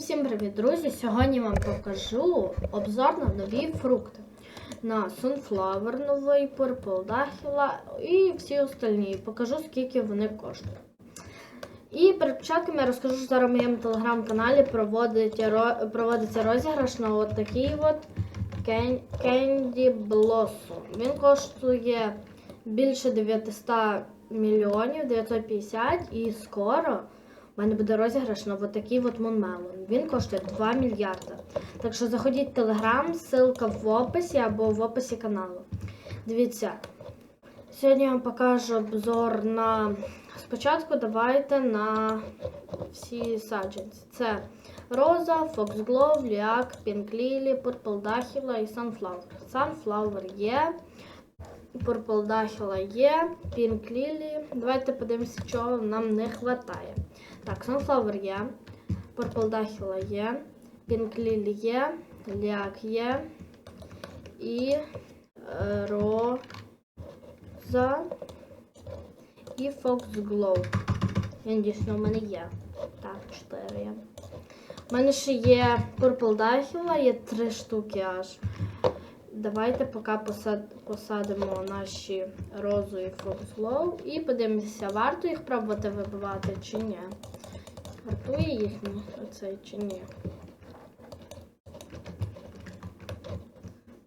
всім привіт, друзі! Сьогодні вам покажу обзор на нові фрукти. На Sunflower новий, Purple Dakhila і всі остальні. Покажу, скільки вони коштують. І перед початком я розкажу, що зараз в моєму телеграм-каналі проводиться, розіграш на от такий от Candy Blossom. Він коштує більше 900 мільйонів 950 і скоро у мене буде розіграш на от такий от Moonmelon. Він коштує 2 мільярди. Так що заходіть в Телеграм, ссылка в описі або в описі каналу. Дивіться. Сьогодні я вам покажу обзор на. Спочатку давайте на всі саджанці. Це Роза, Foxglove, Ліак, Purple Dakhila і Sunflower. Sunflower є. Dakhila є, Lily. Давайте подивимося, чого нам не вистачає. Так, Sunflower є, Purple Dakhila є, Pink є, Ліак є і е, Роза і Foxglove. Я надіюсь, що в мене є. Так, 4 є. У мене ще є Purple Dakhila, є 3 штуки аж. Давайте поки посад, посадимо наші розу і Foxglove і подивимося, варто їх пробувати вибивати чи ні. Вартує їхній оцей чи ні.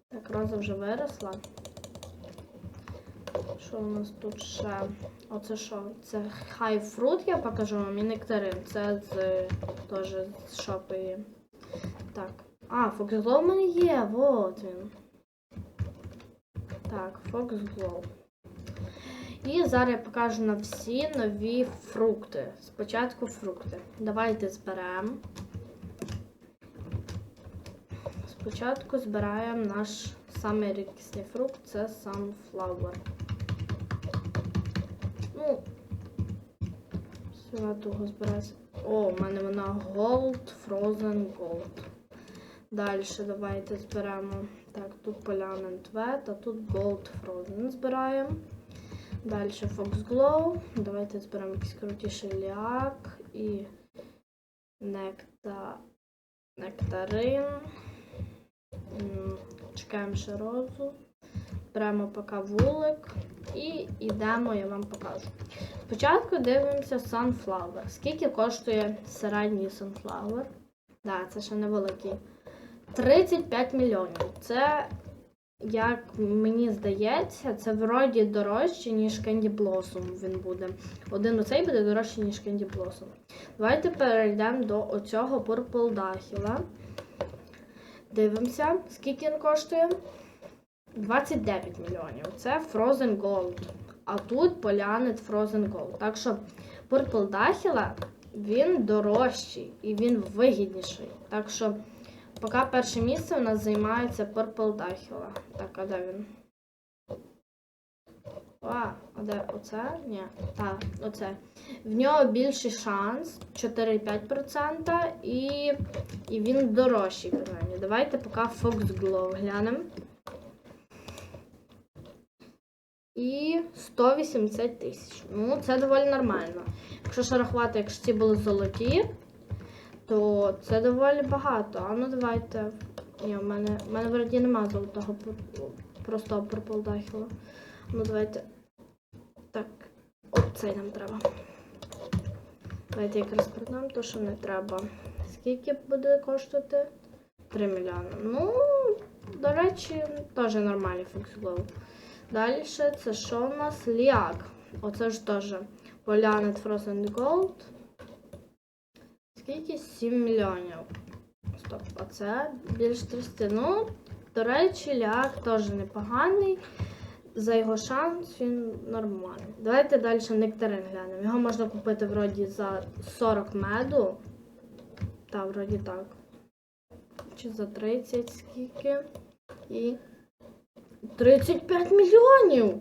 Так, роза вже виросла. Що у нас тут ще? Оце що? Це Fruit, я покажу вам і нектарин. Це з теж з шопи. Так. А, Foxglove в мене є, вот він. Так, Foxglove. І зараз я покажу на всі нові фрукти. Спочатку фрукти. Давайте зберемо. Спочатку збираємо наш самий рідкісний фрукт це Sunflower. Ну, сюди того збирається. О, у мене вона Gold, Frozen Gold. Далі давайте зберемо. Так, тут Polyamen Wet, а тут Gold Frozen збираємо. Далі Foxglow. Давайте зберемо якийсь крутіший ліак і некта... нектарин. Чекаємо ще розу. Беремо поки вулик і йдемо, я вам покажу. Спочатку дивимося Sunflower. Скільки коштує середній Sunflower? Да, це ще невеликий. 35 мільйонів. Це, як мені здається, це вроді дорожче, ніж Candy Blossom він буде. Один оцей буде дорожче, ніж Candy Blossom. Давайте перейдемо до оцього Purple Dakhila. Дивимося, скільки він коштує. 29 мільйонів. Це Frozen Gold. А тут Polyanet Frozen Gold. Так що Purple Dakhila, він дорожчий і він вигідніший. Так що Поки перше місце у нас займається Purple Dakhila. Так, а де він? А, а де оце? Ні. Так, оце. В нього більший шанс 4,5% і, і він дорожчий, принаймні. Давайте поки Foxglove глянемо. І 180 тисяч. Ну, це доволі нормально. Якщо ще рахувати, якщо ці були золоті, то це доволі багато. А ну давайте. Ні, в мене, в мене вроді нема золотого простого Purple Ну давайте. Так, от цей нам треба. Давайте якраз продамо то, що не треба. Скільки буде коштувати? 3 мільйони. Ну, до речі, теж нормальний Foxglove. Далі це що у нас? Ліак. Оце ж теж Polyanet Frozen Gold. Скільки? 7 мільйонів. Стоп, а це більш 300. Ну, до речі, ляк теж непоганий. За його шанс він нормальний. Давайте далі нектарин глянемо. Його можна купити вроді за 40 меду. Та, вроді так. Чи за 30 скільки. І 35 мільйонів!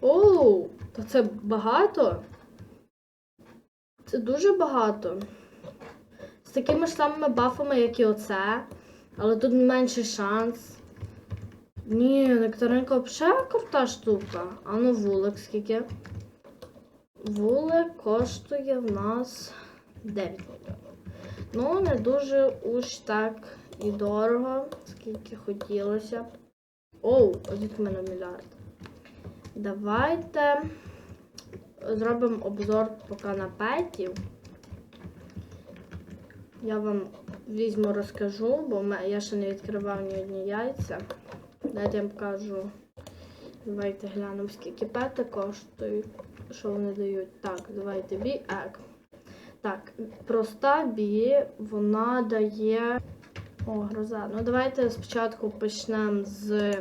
Оу! То це багато. Це дуже багато. З такими ж самими бафами, як і оце. Але тут менший шанс. Ні, нектаринка взагалі крута штука. А ну вулик скільки? Вулик коштує в нас 9 мільйонів. Ну, не дуже уж так і дорого, скільки хотілося. б. Оу, ось в мене мільярд. Давайте зробимо обзор поки на петів. Я вам візьму, розкажу, бо я ще не відкривав ні одні яйця. Дайте я вам покажу. Давайте глянемо, скільки пети коштують, що вони дають. Так, давайте бі-ек. Так, проста бі, вона дає. О, гроза. Ну давайте спочатку почнемо з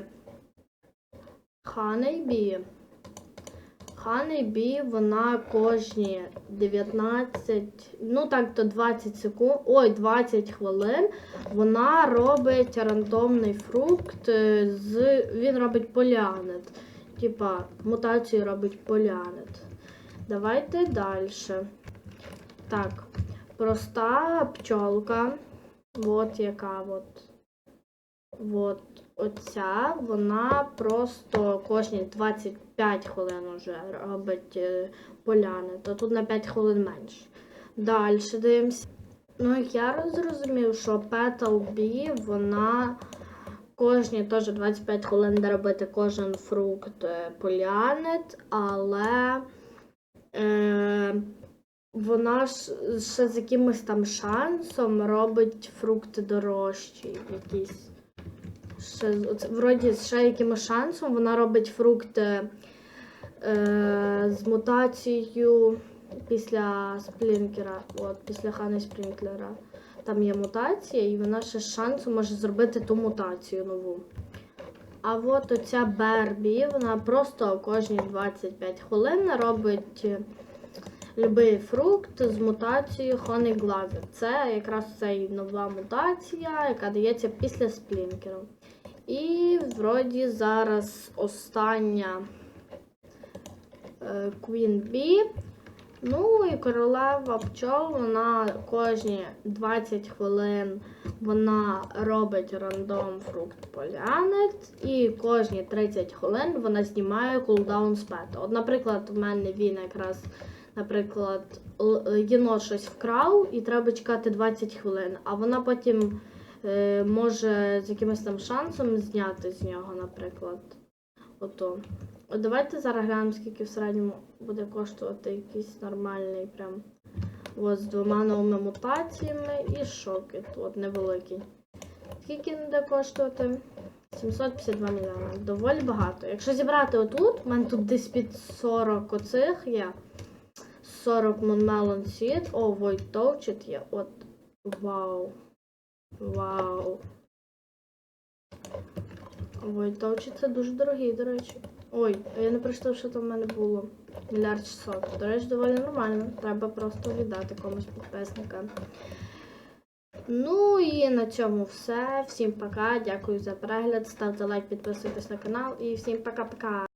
Honeybee. Honeybee, вона кожні 19, ну так то 20 секунд, ой, 20 хвилин. Вона робить рандомний фрукт е, з. Він робить полянет. Типа, мутацію робить полянет. Давайте далі. Так, проста пчолка. От яка от. От оця, вона просто кожні 25 хвилин вже робить е, поляни, то тут на 5 хвилин менше. Далі дивимося. Ну, я зрозумів, що Petal Bee, вона кожні теж 25 хвилин робити кожен фрукт е, полянет, але е, вона ж ще з якимось там шансом робить фрукти дорожчі якісь. Ще, вроді ще якимось шансом вона робить фрукти е, з мутацією після сплінкера. От, після Хани Спрінклера. Там є мутація, і вона ще з шансом може зробити ту мутацію нову. А от оця Бербі, вона просто кожні 25 хвилин робить е, любий фрукт з мутацією Honey Glazer. Це якраз ця нова мутація, яка дається після сплінкеру. Вроді зараз остання е, Queen Bee. Ну і королева пчол, вона кожні 20 хвилин вона робить рандом фрукт полянет, і кожні 30 хвилин вона знімає кулдаун з пета. От, наприклад, в мене він якраз, наприклад, л- єнот щось вкрав, і треба чекати 20 хвилин, а вона потім е, може з якимось там шансом зняти з нього, наприклад. Ото. От давайте зараз глянемо, скільки в середньому буде коштувати якийсь нормальний прям. От з двома новими мутаціями і шокет, от невеликий. Скільки буде коштувати? 752 мільйони. Доволі багато. Якщо зібрати отут, у мене тут десь під 40 оцих є. 40 Moonmelon Seed. О, Void Touched є. От. Вау. Вау. Void Touched це дуже дорогий, до речі. Ой, я не прочитав, що там в мене було. Мільярд 600. До речі, доволі нормально. Треба просто віддати комусь підписникам. Ну і на цьому все. Всім пока. Дякую за перегляд. Ставте лайк, підписуйтесь на канал і всім пока-пока.